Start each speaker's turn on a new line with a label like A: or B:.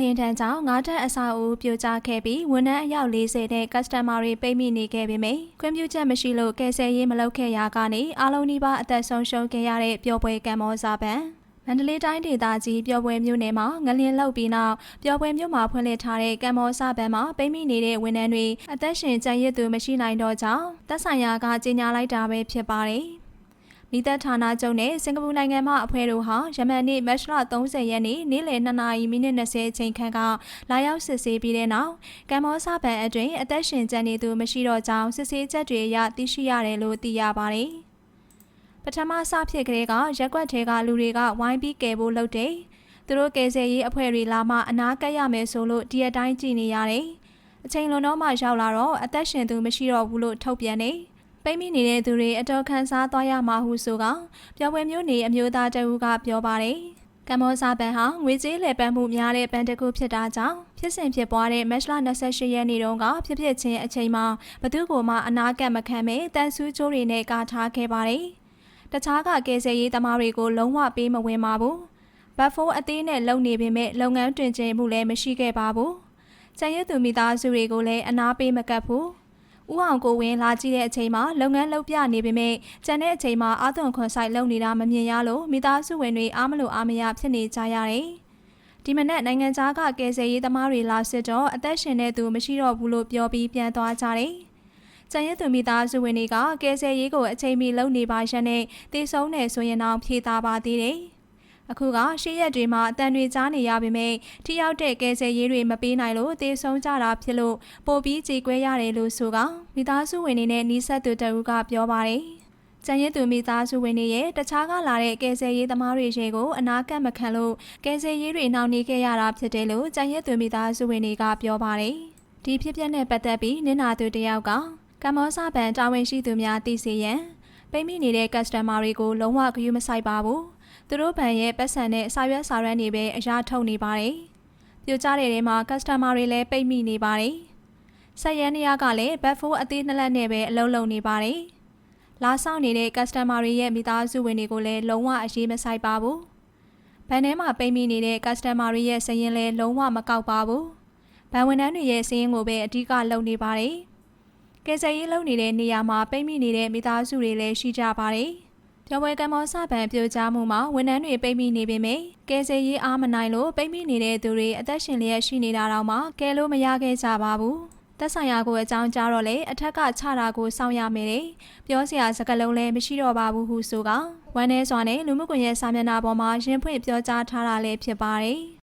A: လင်တန်းကြောင့်ငါးထပ်အစာအုပ်ပြိုကျခဲ့ပြီးဝန်ထမ်းအယောက်40တဲ့ customer တွေပိတ်မိနေခဲ့ပေမယ့်ခွင့်ပြုချက်မရှိလို့ကယ်ဆယ်ရေးမလုပ်ခဲ့ရာကနေအားလုံးဒီပါအသက်ဆုံးရှုံးခဲ့ရတဲ့ပျော်ပွဲကံမောစာပန်မန္တလေးတိုင်းဒေသကြီးပျော်ပွဲမြို့နယ်မှာငလင်လောက်ပြီးနောက်ပျော်ပွဲမြို့မှာဖွင့်လှစ်ထားတဲ့ကံမောစာပန်မှာပိတ်မိနေတဲ့ဝန်ထမ်းတွေအသက်ရှင်ကျန်ရစ်သူမရှိနိုင်တော့ကြောင်းသက်ဆိုင်ရာကကြေညာလိုက်တာပဲဖြစ်ပါတယ်။ မိသက်ဌာနချုပ်နဲ့စင်ကာပူနိုင်ငံမှအဖွဲ့တို့ဟာယမန်နေ့မတ်လ30ရက်နေ့နေ့လယ်2နာရီမိနစ်20အချိန်ခန့်ကလာရောက်စစ်ဆေးပြီးတဲ့နောက်ကမ္ဘောဇဘန်အတွင်းအသက်ရှင်ကျန်နေသူမရှိတော့ကြောင်းစစ်ဆေးချက်တွေအရသိရှိရတယ်လို့သိရပါတယ်။ပထမစဖြစ်ကလေးကရက်ကွက်ထဲကလူတွေကဝိုင်းပြီးကယ်ဖို့လုပ်တယ်။သူတို့ကယ်ဆယ်ရေးအဖွဲ့တွေလာမှအနာကပ်ရမယ်ဆိုလို့ဒီအတိုင်းကြည်နေရတယ်။အချိန်လွန်တော့မှရောက်လာတော့အသက်ရှင်သူမရှိတော့ဘူးလို့ထုတ်ပြန်တယ်။ ပိတ်မိနေတဲ့သူတွေအတော်ခန်းစားသွားရမှာဟုဆိုကပျော်ပွဲမျိုးနေအမျိုးသားတအူးကပြောပါတယ်။ကမ္ဘောဇာဘန်ဟာငွေကြေးလဲပန်းမှုများတဲ့ဘဏ်တစ်ခုဖြစ်တာကြောင့်ဖြစ်စဉ်ဖြစ်ပွားတဲ့မတ်လ28ရက်နေ့တုန်းကဖြစ်ဖြစ်ချင်းအချိန်မှာဘသူကိုမှအနာကပ်မခံပဲတန်ဆူးချိုးတွေနဲ့ကာထားခဲ့ပါတယ်။တခြားကကယ်ဆယ်ရေးသမားတွေကိုလုံးဝပေးမဝင်ပါဘူး။ဘတ်ဖိုးအသေးနဲ့လုံနေပေမဲ့လုပ်ငန်းတွင်ကျမှုလည်းမရှိခဲ့ပါဘူး။ကျန်ရစ်သူမိသားစုတွေကိုလည်းအနာပေးမကပ်ဘူး။ ဦးအောင်ကိုဝင်းလာကြည့်တဲ့အချိန်မှာလုပ်ငန်းလုပ်ပြနေပေမဲ့ကျန်တဲ့အချိန်မှာအာသွန်ခွန်ဆိုင်လုပ်နေတာမမြင်ရလို့မိသားစုဝင်တွေအားမလို့အားမရဖြစ်နေကြရတယ်။ဒီမနက်နိုင်ငံခြားကကယ်ဆယ်ရေးသမားတွေလာစစ်တော့အသက်ရှင်တဲ့သူမရှိတော့ဘူးလို့ပြောပြီးပြန်သွားကြတယ်။ကျန်ရသူမိသားစုဝင်တွေကကယ်ဆယ်ရေးကိုအချိန်မီလုပ်နေပါရက်နဲ့တည်ဆုံးနေဆိုရင်တော့ဖြေသာပါသေးတယ်။ အခုကရှေ့ရက်တွေမှာအတန်တွေကြားနေရပေမဲ့ထိရောက်တဲ့ကယ်ဆယ်ရေးတွေမပေးနိုင်လို့တေဆုံးကြတာဖြစ်လို့ပိုပြီးကြေကွဲရတယ်လို့ဆိုကမိသားစုဝင်တွေနဲ့နီးစပ်သူတအူးကပြောပါတယ်။ကျန်ရစ်သူမိသားစုဝင်တွေရဲ့တခြားကလာတဲ့ကယ်ဆယ်ရေးသမားတွေရေကိုအနာကပ်မခံလို့ကယ်ဆယ်ရေးတွေနှောင့်နှေးခဲ့ရတာဖြစ်တယ်လို့ကျန်ရစ်သူမိသားစုဝင်တွေကပြောပါတယ်။ဒီဖြစ်ပျက်နဲ့ပတ်သက်ပြီးနင်နာသူတယောက်ကကမ္ဘောဇဘန်တာဝန်ရှိသူများသိစေရန်ပိတ်မိနေတဲ့ customer တွေကိုလုံးဝဂရုမစိုက်ပါဘူး။ သူတို့ဘဏ်ရဲ့ပတ်စံနဲ့စာရွက်စာရွက်တွေပဲအရာထုတ်နေပါတယ်။ပြိုကျတဲ့ထဲမှာ customer တွေလည်းပိတ်မိနေပါတယ်။ဆက်ရန်နေရကလည်းဘတ်ဖိုးအသေးနှစ်လက်နဲ့ပဲအလုံးလုံးနေပါတယ်။လာဆောင်နေတဲ့ customer တွေရဲ့မိသားစုဝင်တွေကိုလည်းလုံးဝအရေးမဆိုင်ပါဘူး။ဘဏ်ထဲမှာပိတ်မိနေတဲ့ customer တွေရဲ့စရင်လည်းလုံးဝမကောက်ပါဘူး။ဘဏ်ဝန်ထမ်းတွေရဲ့စရင်ကိုပဲအဓိကလုပ်နေပါတယ်။ကယ်ဆယ်ရေးလုပ်နေတဲ့နေရာမှာပိတ်မိနေတဲ့မိသားစုတွေလည်းရှိကြပါတယ်။ ပြောပွဲကမ္ဘောဇဘန်ပြိုကျမှုမှာဝန်ထမ်းတွေပိတ်မိနေပေမယ့်ကယ်ဆယ်ရေးအားမနိုင်လို့ပိတ်မိနေတဲ့သူတွေအသက်ရှင်လျက်ရှိနေတာတောင်မှကယ်လို့မရခဲ့ကြပါဘူး။သက်ဆိုင်ရာကိုအကြောင်းကြားတော့လေအထက်ကချတာကိုစောင့်ရမယ်လေပြောစရာစကားလုံးလည်းမရှိတော့ပါဘူးဟုဆိုကဝမ်းနေစွာနဲ့လူမှုကွန်ရက်စာမျက်နှာပေါ်မှာရင်ဖွင့်ပြောကြားထားတာလည်းဖြစ်ပါတယ်။